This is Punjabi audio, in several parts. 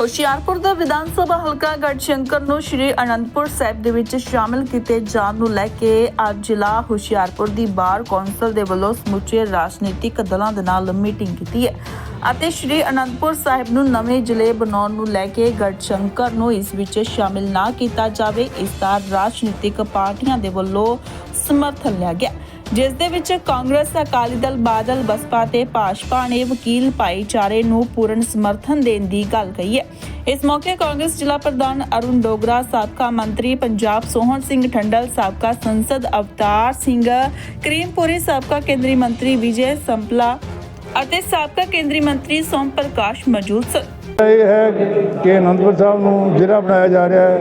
ਹੁਸ਼ਿਆਰਪੁਰ ਦਾ ਵਿਧਾਨ ਸਭਾ ਹਲਕਾ ਗੜਸ਼ੰਕਰ ਨੂੰ ਸ਼੍ਰੀ ਅਨੰਦਪੁਰ ਸਾਹਿਬ ਦੇ ਵਿੱਚ ਸ਼ਾਮਿਲ ਕੀਤੇ ਜਾਣ ਨੂੰ ਲੈ ਕੇ ਅੱਜ ਜ਼ਿਲ੍ਹਾ ਹੁਸ਼ਿਆਰਪੁਰ ਦੀ ਬਾਰ ਕੌਂਸਲ ਦੇ ਵੱਲੋਂ ਸਮੁੱਚੇ ਰਾਜਨੀਤਿਕ ਦਲਾਂ ਦੇ ਨਾਲ ਮੀਟਿੰਗ ਕੀਤੀ ਹੈ ਅਤੇ ਸ਼੍ਰੀ ਅਨੰਦਪੁਰ ਸਾਹਿਬ ਨੂੰ ਨਵੇਂ ਜ਼ਿਲ੍ਹੇ ਬਣਾਉਣ ਨੂੰ ਲੈ ਕੇ ਗੜਸ਼ੰਕਰ ਨੂੰ ਇਸ ਵਿੱਚ ਸ਼ਾਮਿਲ ਨਾ ਕੀਤਾ ਜਾਵੇ, ਇਸ ਦਾ ਰਾਜਨੀਤਿਕ ਪਾਰਟੀਆਂ ਦੇ ਵੱਲੋਂ ਸਮਰਥਨ ਲਿਆ ਗਿਆ। ਜਿਸ ਦੇ ਵਿੱਚ ਕਾਂਗਰਸ, ਅਕਾਲੀ ਦਲ, ਬਾਦਲ, ਬਸਪਾ ਤੇ ਭਾਜਪਾ ਨੇ ਵਕੀਲ ਭਾਈਚਾਰੇ ਨੂੰ ਪੂਰਨ ਸਮਰਥਨ ਦੇਣ ਦੀ ਗੱਲ ਕਹੀ ਹੈ। ਇਸ ਮੌਕੇ ਕਾਂਗਰਸ ਜ਼ਿਲ੍ਹਾ ਪ੍ਰਧਾਨ ਅਰੁਣ ਡੋਗਰਾ, ਸਾਬਕਾ ਮੰਤਰੀ ਪੰਜਾਬ ਸੋਹਣ ਸਿੰਘ ਠੰਡਲ, ਸਾਬਕਾ ਸੰਸਦ ਅਵਤਾਰ ਸਿੰਘ, ਕਰੀਮਪੁਰੀ, ਸਾਬਕਾ ਕੇਂਦਰੀ ਮੰਤਰੀ ਵਿਜੇ ਸੰਪਲਾ ਅਤੇ ਸਾਬਕਾ ਕੇਂਦਰੀ ਮੰਤਰੀ ਸੋਮ ਪ੍ਰਕਾਸ਼ ਮੌਜੂਦ ਸਨ। ਇਹ ਹੈ ਕਿ ਅਨੰਦਪੁਰ ਸਾਹਿਬ ਨੂੰ ਜ਼ਿਲ੍ਹਾ ਬਣਾਇਆ ਜਾ ਰਿਹਾ ਹੈ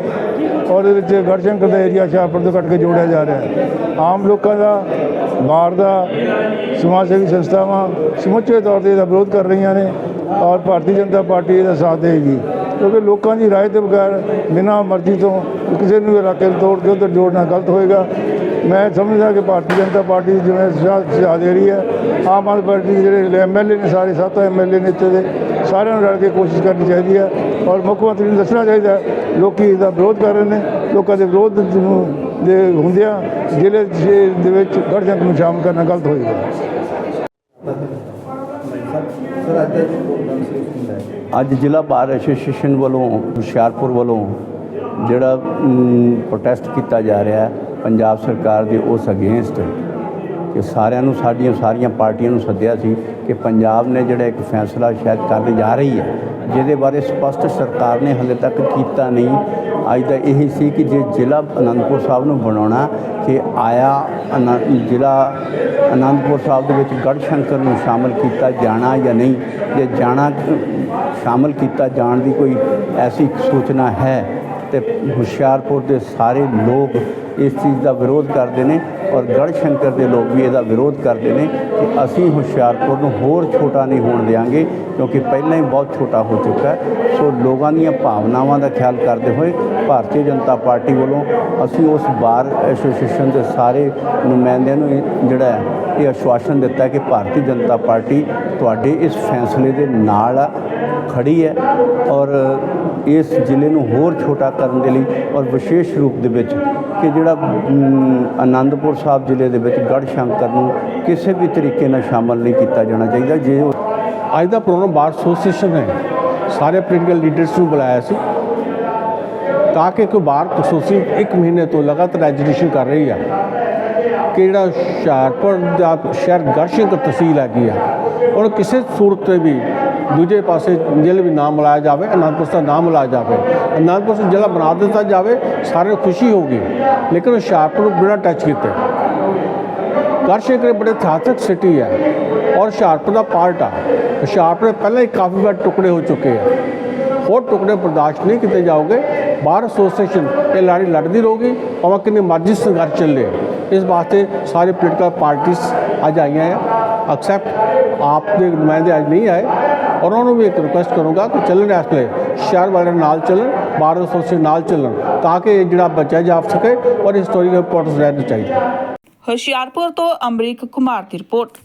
ਔਰ ਇਹਦੇ ਵਿੱਚ ਗੜਸ਼ੰਕਰ ਦਾ ਏਰੀਆ ਸ਼ਾਹਪੁਰ ਤੋਂ ਕੱਟ ਕੇ ਜੋੜਿਆ ਜਾ ਰਿਹਾ ਹੈ। ਆਮ ਲੋਕਾਂ ਦਾ, ਬਾਹਰ ਦਾ, ਸਮਾਜ ਸੇਵੀ ਸੰਸਥਾਵਾਂ ਸਮੁੱਚੇ ਤੌਰ ਤੇ ਇਹਦਾ ਵਿਰੋਧ ਕਰ ਰਹੀਆਂ ਨੇ ਔਰ ਭਾਰਤੀ ਜਨਤਾ ਪਾਰਟੀ ਇਹਦਾ ਸਾਥ ਦੇਗੀ ਕਿਉਂਕਿ ਲੋਕਾਂ ਦੀ ਰਾਏ ਦੇ ਬਗੈਰ ਬਿਨਾਂ ਮਰਜ਼ੀ ਤੋਂ ਕਿਸੇ ਨੂੰ ਇਲਾਕੇ ਨੂੰ ਤੋੜ ਕੇ ਉਧਰ ਜੋੜਨਾ ਗਲਤ ਹੋਏਗਾ। ਮੈਂ ਸਮਝਦਾ ਕਿ ਭਾਰਤੀ ਜਨਤਾ ਪਾਰਟੀ ਜਿਵੇਂ ਸੁਝਾਅ ਦੇ ਰਹੀ ਹੈ ਆਮ ਆਦਮੀ ਪਾਰਟੀ ਦੇ ਜਿਹੜੇ ਐਮਐਲਏ ਨੇ ਸਾਰੇ ਸੱਤ ਐਮਐਲਏ ਨੇ ਇੱਥੇ ਦੇ ਸਾਰਿਆਂ ਨੂੰ ਰਲ ਕੇ ਕੋਸ਼ਿਸ਼ ਕਰਨੀ ਚਾਹੀਦੀ ਹੈ ਔਰ ਮੁੱਖ ਮੰਤਰੀ ਨੂੰ ਦੱਸਣਾ ਚਾਹੀਦਾ ਹੈ, ਲੋਕੀ ਇਹਦਾ ਵਿਰੋਧ ਕਰ ਰਹੇ ਨੇ ਲੋਕਾਂ ਦੇ ਵਿਰੋਧ ਦੇ ਹੁੰਦਿਆਂ ਜ਼ਿਲ੍ਹੇ ਦੇ ਵਿੱਚ ਗੜਜੰਕ ਨੂੰ ਸ਼ਾਮਲ ਕਰਨਾ ਗਲਤ ਹੋਏਗਾ ਅੱਜ ਜ਼ਿਲ੍ਹਾ ਬਾਰ ਐਸੋਸੀਏਸ਼ਨ ਵੱਲੋਂ ਹੁਸ਼ਿਆਰਪੁਰ ਵੱਲੋਂ ਜਿਹੜਾ ਪ੍ਰੋਟੈਸਟ ਕੀਤਾ ਜਾ ਰਿਹਾ ਹੈ ਪੰਜਾਬ ਸਰਕਾਰ ਦੇ ਉਸ ਅਗੇਂਸਟ ਕਿ ਸਾਰਿਆਂ ਨੂੰ ਸਾਡੀਆਂ ਸਾਰੀਆਂ ਪਾਰਟੀਆਂ ਨੂੰ ਸੱਦਿਆ ਸੀ ਕਿ ਪੰਜਾਬ ਨੇ ਜਿਹੜਾ ਇੱਕ ਫੈਸਲਾ ਸ਼ਾਇਦ ਕਰਨ ਜਾ ਰਹੀ ਹੈ, ਜਿਹਦੇ ਬਾਰੇ ਸਪਸ਼ਟ ਸਰਕਾਰ ਨੇ ਹਲੇ ਤੱਕ ਕੀਤਾ ਨਹੀਂ। ਅੱਜ ਦਾ ਇਹ ਸੀ ਕਿ ਜੇ ਜ਼ਿਲ੍ਹਾ ਅਨੰਦਪੁਰ ਸਾਹਿਬ ਨੂੰ ਬਣਾਉਣਾ, ਕਿ ਆਇਆ ਅਨ- ਜ਼ਿਲ੍ਹਾ ਅਨੰਦਪੁਰ ਸਾਹਿਬ ਦੇ ਵਿੱਚ ਗੜਸ਼ੰਕਰ ਨੂੰ ਸ਼ਾਮਲ ਕੀਤਾ ਜਾਣਾ ਜਾਂ ਨਹੀਂ, ਜੇ ਜਾਣਾ ਸ਼ਾਮਲ ਕੀਤਾ ਜਾਣ ਦੀ ਕੋਈ ਐਸੀ ਸੂਚਨਾ ਹੈ ਤੇ ਹੁਸ਼ਿਆਰਪੁਰ ਦੇ ਸਾਰੇ ਲੋਕ ਇਸ ਚੀਜ਼ ਦਾ ਵਿਰੋਧ ਕਰਦੇ ਨੇ ਔਰ ਗੜਸ਼ੰਕਰ ਦੇ ਲੋਕ ਵੀ ਇਹਦਾ ਵਿਰੋਧ ਕਰਦੇ ਨੇ ਕਿ ਅਸੀਂ ਹੁਸ਼ਿਆਰਪੁਰ ਨੂੰ ਹੋਰ ਛੋਟਾ ਨਹੀਂ ਹੋਣ ਦੇਵਾਂਗੇ ਕਿਉਂਕਿ ਪਹਿਲਾਂ ਹੀ ਬਹੁਤ ਛੋਟਾ ਹੋ ਚੁੱਕਾ ਸੋ ਲੋਕਾਂ ਦੀਆਂ ਭਾਵਨਾਵਾਂ ਦਾ ਖਿਆਲ ਕਰਦੇ ਹੋਏ ਭਾਰਤੀ ਜਨਤਾ ਪਾਰਟੀ ਵੱਲੋਂ ਅਸੀਂ ਉਸ ਬਾਰ ਐਸੋਸੀਏਸ਼ਨ ਦੇ ਸਾਰੇ ਨੁਮਾਇੰਦਿਆਂ ਨੂੰ ਇਹ ਜਿਹੜਾ ਇਹ ਆਸ਼ਵਾਸਨ ਦਿੱਤਾ ਕਿ ਭਾਰਤੀ ਜਨਤਾ ਪਾਰਟੀ ਤੁਹਾਡੇ ਇਸ ਫੈਸਲੇ ਦੇ ਨਾਲ ਆ ਖੜੀ ਹੈ ਔਰ ਇਸ ਜ਼ਿਲ੍ਹੇ ਨੂੰ ਹੋਰ ਛੋਟਾ ਕਰਨ ਦੇ ਲਈ ਔਰ ਵਿਸ਼ੇਸ਼ ਰੂਪ ਦੇ ਵਿੱਚ ਕਿ ਜਿਹੜਾ ਅਮ, ਆਨੰਦਪੁਰ ਸਾਹਿਬ ਜ਼ਿਲ੍ਹੇ ਦੇ ਵਿੱਚ ਗੜਸ਼ੰਕਰ ਨੂੰ ਕਿਸੇ ਵੀ ਤਰੀਕੇ ਨਾਲ ਸ਼ਾਮਲ ਨਹੀਂ ਕੀਤਾ ਜਾਣਾ ਚਾਹੀਦਾ ਜੇ ਉਹ ਅੱਜ ਦਾ ਪ੍ਰੋਗਰਾਮ ਬਾਰ ਐਸੋਸੀਏਸ਼ਨ ਨੇ ਸਾਰੇ ਪੋਲੀਟੀਕਲ ਲੀਡਰਸ ਨੂੰ ਬੁਲਾਇਆ ਸੀ। ਤਾਂ ਕਿ ਕੋਈ ਬਾਰ ਐਸੋਸੀਏਸ਼ਨ ਇੱਕ ਮਹੀਨੇ ਤੋਂ ਲਗਾਤਾਰ ਐਜੀਟੇਸ਼ਨ ਕਰ ਰਹੀ ਆ। ਕਿ ਜਿਹੜਾ ਹੁਸ਼ਿਆਰਪੁਰ ਦਾ ਸ਼ਹਿਰ ਗੜਸ਼ੰਕਰ ਤਹਿਸੀਲ ਹੈਗੀ ਆ ਔਰ ਕਿਸੇ ਸੂਰਤ ਤੇ ਵੀ ਦੂਜੇ ਪਾਸੇ ਜ਼ਿਲ੍ਹੇ ਵੀ ਨਾਮ ਮਿਲਾਇਆ ਜਾਵੇ, ਅਨੰਦਪੁਰ ਦਾ ਨਾਮ ਮਿਲਾਇਆ ਜਾਵੇ। ਅਨੰਦਪੁਰ ਜ਼ਿਲ੍ਹਾ ਬਣਾ ਦਿੱਤਾ ਜਾਵੇ ਸਾਰਿਆਂ ਨੂੰ ਖੁਸ਼ੀ ਹੋਊਗੀ। ਲੇਕਿਨ ਹੁਸ਼ਿਆਰਪੁਰ ਨੂੰ ਬਿਨਾਂ ਟੱਚ ਕੀਤੇ? ਗੜਸ਼ੰਕਰ ਬੜੇ ਇਤਿਹਾਸਕ ਸਿਟੀ ਹੈ ਔਰ ਹੁਸ਼ਿਆਰਪੁਰ ਦਾ ਪਾਰਟ ਆ। ਹੁਸ਼ਿਆਰਪੁਰ ਦੇ ਪਹਿਲਾਂ ਹੀ ਕਾਫੀ ਵਾਰ ਟੁਕੜੇ ਹੋ ਚੁੱਕੇ ਆ। ਹੋਰ ਟੁਕੜੇ ਬਰਦਾਸ਼ਤ ਨਹੀਂ ਕੀਤੇ ਜਾਓਗੇ। ਬਾਰ ਐਸੋਸੀਏਸ਼ਨ ਇਹ ਲੜਾਈ ਲੜਦੀ ਰਹੂਗੀ, ਭਾਵੇਂ ਕਿੰਨੇ ਮਰਜ਼ੀ ਸੰਘਰਸ਼ ਚੱਲੇ। ਇਸ ਵਾਸਤੇ ਸਾਰੇ ਪੋਲੀਟੀਕਲ ਪਾਰਟੀਆਂ ਅੱਜ ਆਈਆਂ ਆ। ਐਕਸੈਪਟ ਆਪ ਦੇ ਨੁਮਾਇੰਦੇ ਅੱਜ ਨਹੀਂ ਆਏ। ਔਰ ਉਹਨਾਂ ਨੂੰ ਵੀ ਇੱਕ ਰਿਕੁਐਸਟ ਕਰੂੰਗਾ ਕਿ ਚੱਲਣ ਇਸ ਵੇਲੇ। ਸ਼ਹਿਰ ਵਾਲਿਆਂ ਨਾਲ ਚੱਲਣ ਬਾਰ ਐਸੋਸੀਏਸ਼ਨ ਨਾਲ ਚੱਲਣ, ਤਾਂ ਕਿ ਇਹ ਜਿਹੜਾ ਬੱਚਾ ਜਾ ਸਕੇ ਔਰ ਹਿਸਟੋਰੀਕਲ ਇੰਪੋਰਟੈਂਸ ਰਹਿਣੀ ਚਾਹੀਦਾ। ਹੁਸ਼ਿਆਰਪੁਰ ਤੋਂ ਅਮਰੀਕ ਕੁਮਾਰ ਦੀ ਰਿਪੋਰਟ